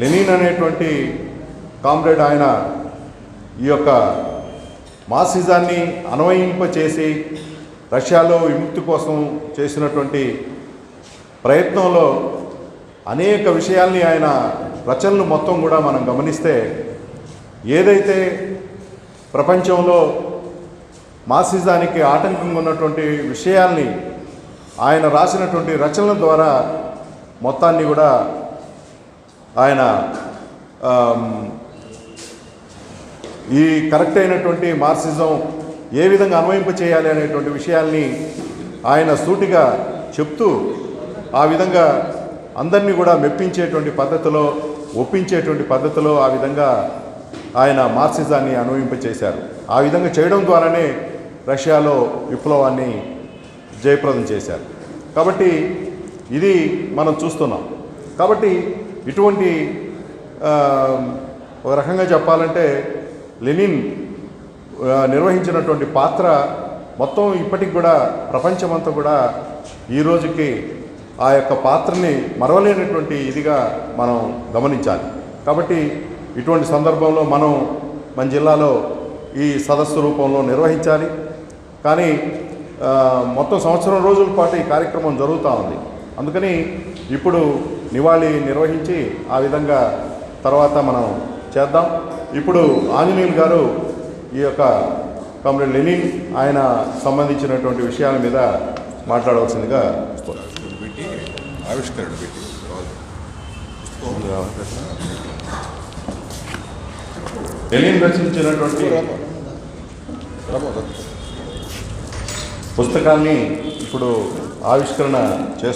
Lenin అనేటువంటి comrade ఆయన ఈ యొక్క మార్క్సిజాన్ని అన్వయింపచేసి రష్యాలో విముక్తి కోసం చేసినటువంటి ప్రయత్నంలో అనేక విషయాల్ని ఆయన రచనలు మొత్తం కూడా మనం గమనిస్తే ఏదైతే ప్రపంచంలో మాసిజానికి ఆటంకంగా ఉన్నటువంటి విషయాల్ని ఆయన రాసినటువంటి రచనల ద్వారా మొత్తాన్ని కూడా ఆయన ఈ కరెక్ట్ అయినటువంటి మార్క్సిజం ఏ విధంగా అన్వయింప చేయాలి అనేటువంటి విషయాల్ని ఆయన సూటిగా చెప్తూ ఆ విధంగా అందరినీ కూడా మెప్పించేటువంటి పద్ధతిలో ఒప్పించేటువంటి పద్ధతిలో ఆ విధంగా ఆయన మార్క్సిజాన్ని అన్వయింపచేశారు ఆ విధంగా చేయడం ద్వారానే రష్యాలో విప్లవాన్ని జయప్రదం చేశారు. కాబట్టి ఇది మనం చూస్తున్నాం. కాబట్టి ఇటువంటి ఒక రకంగా చెప్పాలంటే లెనిన్ నిర్వహించినటువంటి పాత్ర మొత్తం ఇప్పటికి కూడా ప్రపంచమంతా కూడా ఈ రోజుకి ఆ యొక్క పాత్రని మరవలేనటువంటి ఇదిగా మనం గమనించాలి. కాబట్టి ఇటువంటి సందర్భంలో మనం మన జిల్లాలో ఈ సదస్సు రూపంలో నిర్వహించాలి. కానీ మొత్తం సంవత్సరం రోజుల పాటు ఈ కార్యక్రమం జరుగుతూ ఉంది. అందుకని ఇప్పుడు నివాళి నిర్వహించి ఆ విధంగా తర్వాత మనం చేద్దాం. ఇప్పుడు ఆంజనేయులు గారు ఈ యొక్క కామ్రేడ్ లెనిన్ ఆయన సంబంధించినటువంటి విషయాల మీద మాట్లాడవలసిందిగా పెట్టి ఆవిష్కరణ పెట్టి లెనిన్ రచించినటువంటి పుస్తకాన్ని ఇప్పుడు ఆవిష్కరణ చేస్తున్నారు